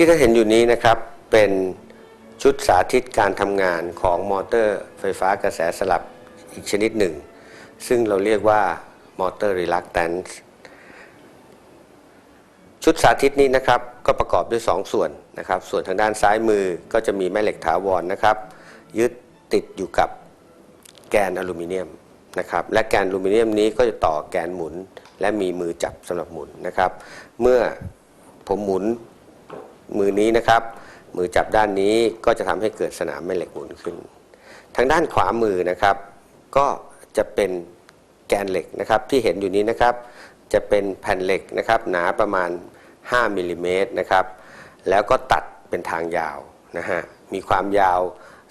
ที่ท่านเห็นอยู่นี้นะครับเป็นชุดสาธิตการทำงานของมอเตอร์ไฟฟ้ากระแสสลับอีกชนิดหนึ่ง ซึ่งเราเรียกว่ามอเตอร์ reluctance ชุดสาธิตนี้นะครับก็ประกอบด้วย 2 ส่วนนะครับ ส่วนทางด้านซ้ายมือก็จะมีแม่เหล็กถาวรนะครับ ยึดติดอยู่กับแกนอลูมิเนียมนะครับและแกนอลูมิเนียมนี้ก็จะต่อแกนหมุน และมีมือจับสำหรับหมุนนะครับ เมื่อผมหมุน มือนี้นะครับ มือจับด้านนี้ก็จะทำให้เกิดสนามแม่เหล็กหมุนขึ้น ทางด้านขวามือนะครับ ก็จะเป็นแกนเหล็กนะครับที่เห็นอยู่นี้นะครับ จะเป็นแผ่นเหล็กนะครับหนาประมาณ 5มิลลิเมตรนะครับ แล้วก็ตัดเป็นทางยาวนะฮะมีความยาว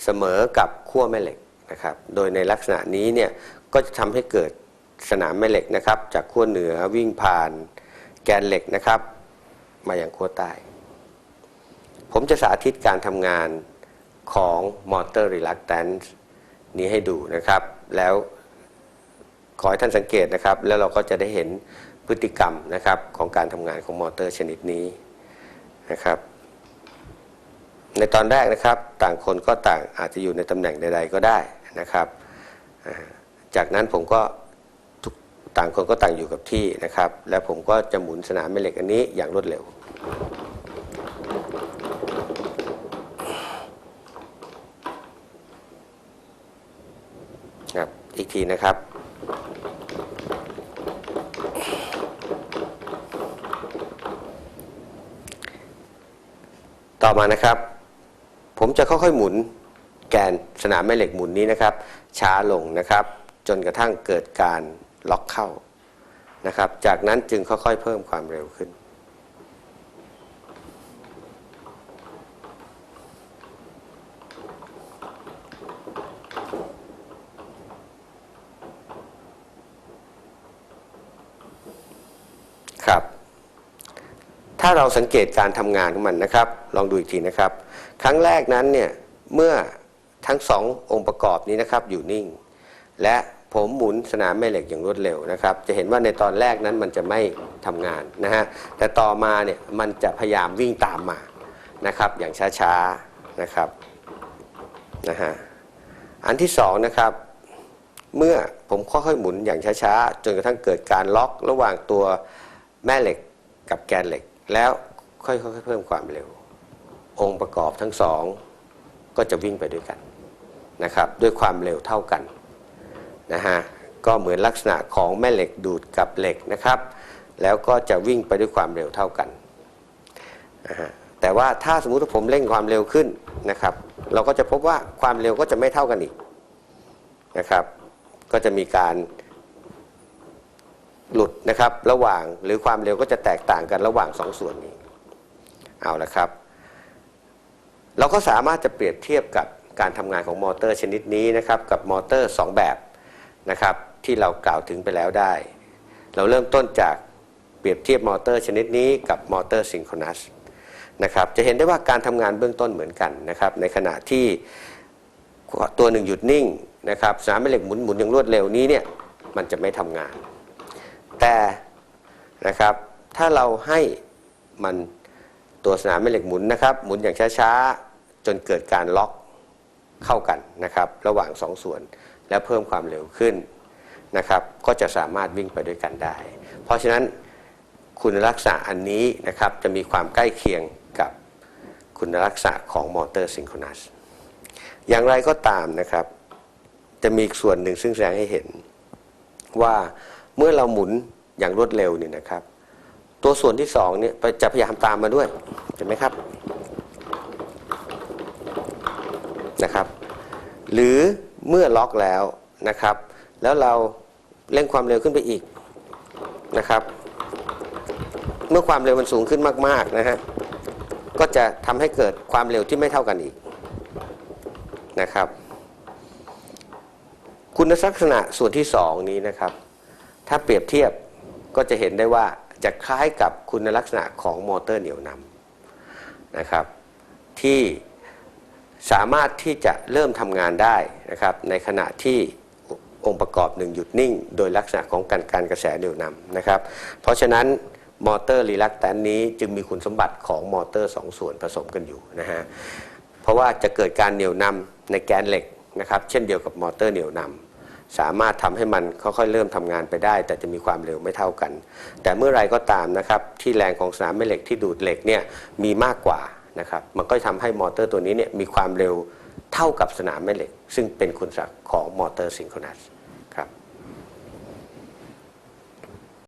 เสมอกับขั้วแม่เหล็กนะครับ โดยในลักษณะนี้เนี่ยก็จะทำให้เกิดสนามแม่เหล็กนะครับ จากขั้วเหนือวิ่งผ่านแกนเหล็กนะครับ มาอย่างขั้วใต้ ผมจะสาธิตการทำงานของมอเตอร์ reluctance นี้ให้ดูนะครับ แล้วขอให้ท่านสังเกตนะครับ แล้วเราก็จะได้เห็นพฤติกรรมนะครับของการทำงานของมอเตอร์ชนิดนี้นะครับ ในตอนแรกนะครับต่างคนก็ต่างอาจจะอยู่ในตำแหน่งใด ๆ ก็ได้นะครับ จากนั้นผมก็ต่างคนก็ต่างอยู่กับที่นะครับ แล้วผมก็จะหมุนสนามแม่เหล็กอันนี้อย่างรวดเร็ว ครับอีกทีนะครับ ต่อมานะครับ ผมจะค่อยๆหมุนแกนสนามแม่เหล็กหมุนนี้นะครับ ช้าลงนะครับ จนกระทั่งเกิดการล็อกเข้านะครับ จากนั้นจึงค่อยๆเพิ่มความเร็วขึ้น ครับ ถ้าเราสังเกตการทำงานของมันนะครับ ลองดูอีกทีนะครับ ครั้งแรกนั้นเนี่ยเมื่อทั้งสององค์ประกอบนี้นะครับอยู่นิ่ง และผมหมุนสนามแม่เหล็กอย่างรวดเร็วนะครับ จะเห็นว่าในตอนแรกนั้นมันจะไม่ทำงานนะฮะแต่ต่อมาเนี่ยมันจะพยายามวิ่งตามมานะครับ อย่างช้าๆนะครับนะฮะอันที่สองนะครับ เมื่อผมค่อยๆหมุนอย่างช้าๆจนกระทั่งเกิดการล็อกระหว่างตัว แม่เหล็กกับแกนเหล็ก แล้วค่อยๆเพิ่มความเร็ว องค์ประกอบทั้งสองก็จะวิ่งไปด้วยกันนะครับด้วยความเร็วเท่ากันนะฮะก็เหมือนลักษณะของแม่เหล็กดูดกับเหล็กนะครับ แล้วก็จะวิ่งไปด้วยความเร็วเท่ากันนะฮะแต่ว่าถ้าสมมุติว่าผมเร่งความเร็วขึ้นนะครับ เราก็จะพบว่าความเร็วก็จะไม่เท่ากันอีกนะครับ ก็จะมีการ หลุดนะครับระหว่างหรือความเร็วก็จะแตกต่างกันระหว่างสองส่วนนี้เอาละครับ เราก็สามารถจะเปรียบเทียบกับการทำงานของมอเตอร์ชนิดนี้นะครับกับมอเตอร์ 2 แบบนะครับที่เรากล่าวถึงไปแล้วได้ เราเริ่มต้นจากเปรียบเทียบมอเตอร์ชนิดนี้กับมอเตอร์ซิงโครนัสนะครับจะเห็นได้ว่าการทำงานเบื้องต้นเหมือนกันนะครับในขณะที่ตัวหนึ่งหยุดนิ่งนะครับสนามแม่เหล็กหมุนหมุนอย่างรวดเร็วนี้เนี่ยมันจะไม่ทำงาน แต่นะครับถ้าเราให้มันตัวสนามแม่เหล็กหมุนนะครับ หมุนอย่างช้าๆ จนเกิดการล็อกเข้ากันนะครับ ระหว่างสองส่วน แล้วเพิ่มความเร็วขึ้นนะครับ ก็จะสามารถวิ่งไปด้วยกันได้ เพราะฉะนั้นคุณลักษณะอันนี้นะครับจะมีความใกล้เคียงกับคุณลักษณะของมอเตอร์ซิงโครนัสอย่างไรก็ตามนะครับ จะมีอีกส่วนหนึ่งซึ่งแสดงให้เห็นว่า เมื่อเราหมุนอย่างรวดเร็วนี่นะครับ ตัวส่วนที่สองเนี่ยจะพยายามตามมาด้วยเห็นไหมครับนะครับ หรือเมื่อล็อกแล้วนะครับ แล้วเราเร่งความเร็วขึ้นไปอีกนะครับ เมื่อความเร็วมันสูงขึ้นมากๆนะฮะก็จะทำให้เกิดความเร็วที่ไม่เท่ากันอีกนะครับ คุณลักษณะส่วนที่สองนี้นะครับ ถ้าเปรียบเทียบก็จะเห็นได้ว่าจะคล้ายกับคุณลักษณะของมอเตอร์เหนี่ยวนำนะครับ ที่สามารถที่จะเริ่มทำงานได้นะครับ ในขณะที่องค์ประกอบหนึ่งหยุดนิ่ง โดยลักษณะของการการกระแสเหนี่ยวนำนะครับ เพราะฉะนั้นมอเตอร์รีลักแตนนี้จึงมีคุณสมบัติของมอเตอร์สองส่วนผสมกันอยู่นะฮะเพราะว่าจะเกิดการเหนี่ยวนำในแกนเหล็กนะครับ เช่นเดียวกับมอเตอร์เหนี่ยวนำ สามารถทำให้มันค่อยๆเริ่มทำงานไปได้ แต่จะมีความเร็วไม่เท่ากัน แต่เมื่อไรก็ตามนะครับที่แรงของสนามแม่เหล็กที่ดูดเหล็กเนี่ยมีมากกว่านะครับมันก็ทำให้มอเตอร์ตัวนี้เนี่ยมีความเร็วเท่ากับสนามแม่เหล็ก ซึ่งเป็นคุณสมบัติของมอเตอร์ซิงโครนัส